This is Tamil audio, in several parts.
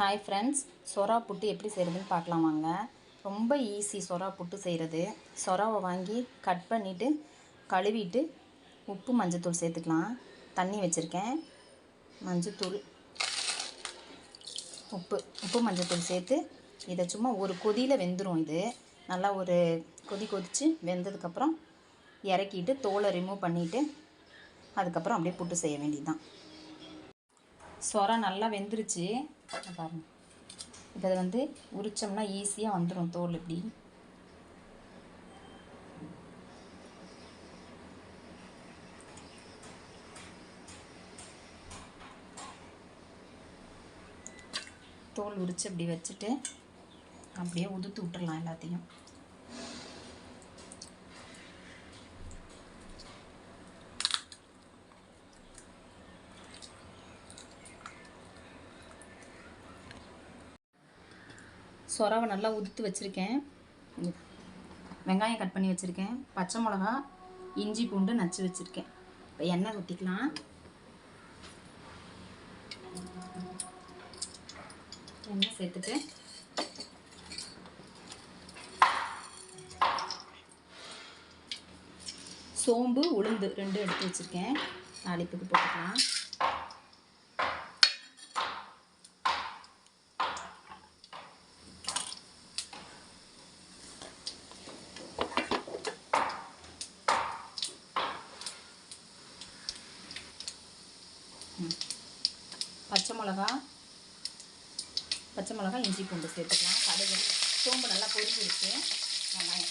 ஹாய் ஃப்ரெண்ட்ஸ் சொரா புட்டு எப்படி செய்கிறதுன்னு பார்க்கலாம் வாங்க. ரொம்ப ஈஸி சொரா புட்டு செய்கிறது சொராவை வாங்கி கட் பண்ணிவிட்டு கழுவிட்டு உப்பு மஞ்சத்தூள் சேர்த்துக்கலாம். தண்ணி வச்சுருக்கேன். மஞ்சத்தூள் உப்பு உப்பு மஞ்சத்தூள் சேர்த்து இதை சும்மா ஒரு கொதியில் வெந்துடும் இது. நல்லா ஒரு கொதி கொதித்து வெந்ததுக்கப்புறம் இறக்கிட்டு தோலை ரிமூவ் பண்ணிவிட்டு அதுக்கப்புறம் அப்படியே புட்டு செய்ய வேண்டியதுதான். சொரா நல்லா வெந்துருச்சு. இதை பாருங்க. இப்போ அதை வந்து உரிச்சோம்னா ஈஸியாக வந்துடும் தோல் இப்படி. தோல் உரித்து அப்படி வச்சுட்டு அப்படியே உதுத்து விட்டுடலாம் எல்லாத்தையும். சொரவை நல்லா உதுத்து வச்சுருக்கேன். வெங்காயம் கட் பண்ணி வச்சுருக்கேன். பச்சை மிளகா இஞ்சி பூண்டு நச்சு வச்சுருக்கேன். இப்போ எண்ணெய் ஊற்றிக்கலாம் எண்ணெய் சேர்த்துட்டு. சோம்பு உளுந்து ரெண்டும் எடுத்து வச்சுருக்கேன். தாளிப்புக்கு போட்டுக்கலாம். பச்சை மிளகா. பச்சை மிளகா இஞ்சி பூண்டு சேர்த்துக்கலாம். கடுகு சோம்பு நல்லா பொரிஞ்சிருச்சு வெங்காயம்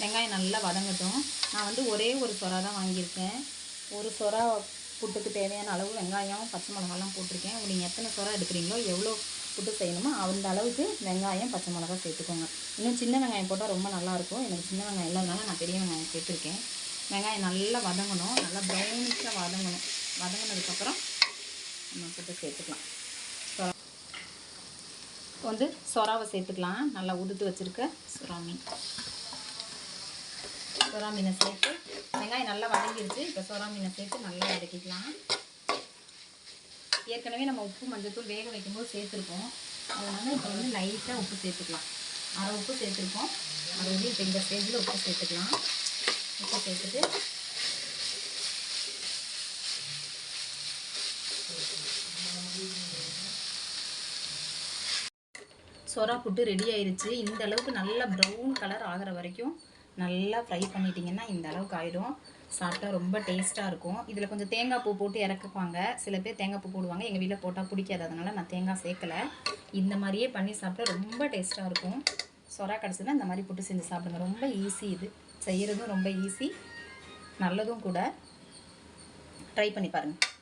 வெங்காயம் நல்லா வதங்கட்டும். நான் வந்து ஒரே ஒரு சொரா தான் வாங்கியிருக்கேன். ஒரு சொரா புட்டுக்கு தேவையான அளவு வெங்காயம் பச்சை மிளகாலாம் போட்டிருக்கேன். நீங்கள் எத்தனை சொரா எடுக்கிறீங்களோ எவ்வளோ புட்டு செய்யணுமோ? அந்த அளவுக்கு வெங்காயம் பச்சை மிளகா சேர்த்துக்கோங்க. இன்னும் சின்ன வெங்காயம் போட்டால் ரொம்ப நல்லாயிருக்கும். எனக்கு சின்ன வெங்காயம் இல்லாதனால நான் பெரிய வெங்காயம் சேர்த்துருக்கேன். வெங்காயம் நல்லா வதங்கணும். நல்லா ப்ரௌனிஷாக வதங்கணும். வதங்கினதுக்கப்புறம் நம்ம புட்டு சேர்த்துக்கலாம். இப்போ வந்து சொராவை சேர்த்துக்கலாம். நல்லா உதுத்து வச்சுருக்க சுறா மீன். சுறா மீனை சேர்த்து வெங்காயம் நல்லா வதங்கிடுச்சு இப்போ சுறா மீனை சேர்த்து நல்லா வதக்கிக்கலாம். ஏற்கனவே நம்ம உப்பு மஞ்சத்தூள் வேக வைக்கும்போது சேர்த்துருக்கோம். அதனால் இப்போ வந்து லைட்டாக உப்பு சேர்த்துக்கலாம். அரை உப்பு சேர்த்துருக்கோம். அது வந்து இப்போ இந்த ஸ்டேஜில் உப்பு சேர்த்துக்கலாம். உப்பு சேர்த்துட்டு சொரா புட்டு ரெடி ஆயிருச்சு. இந்த அளவுக்கு நல்லா ப்ரௌன் கலர் ஆகிற வரைக்கும் நல்லா ஃப்ரை பண்ணிட்டீங்கன்னா இந்த அளவுக்கு ஆகிடும் சாப்பிட்டா ரொம்ப டேஸ்ட்டாக இருக்கும். இதில் கொஞ்சம் தேங்காய் பூ போட்டு இறக்குப்பாங்க. சில பேர் தேங்காய் பூ போடுவாங்க. எங்கள் வீட்டில் போட்டால் பிடிக்காது. அதனால் நான் தேங்காய் சேர்க்கலை. இந்த மாதிரியே பண்ணி சாப்பிட்டா ரொம்ப டேஸ்ட்டாக இருக்கும். சொரா கிடச்சுன்னா இந்த மாதிரி புட்டு செஞ்சு சாப்பிடுங்க. ரொம்ப ஈஸி இது. செய்கிறதும் ரொம்ப ஈஸி நல்லதும் கூட. ட்ரை பண்ணி பாருங்கள்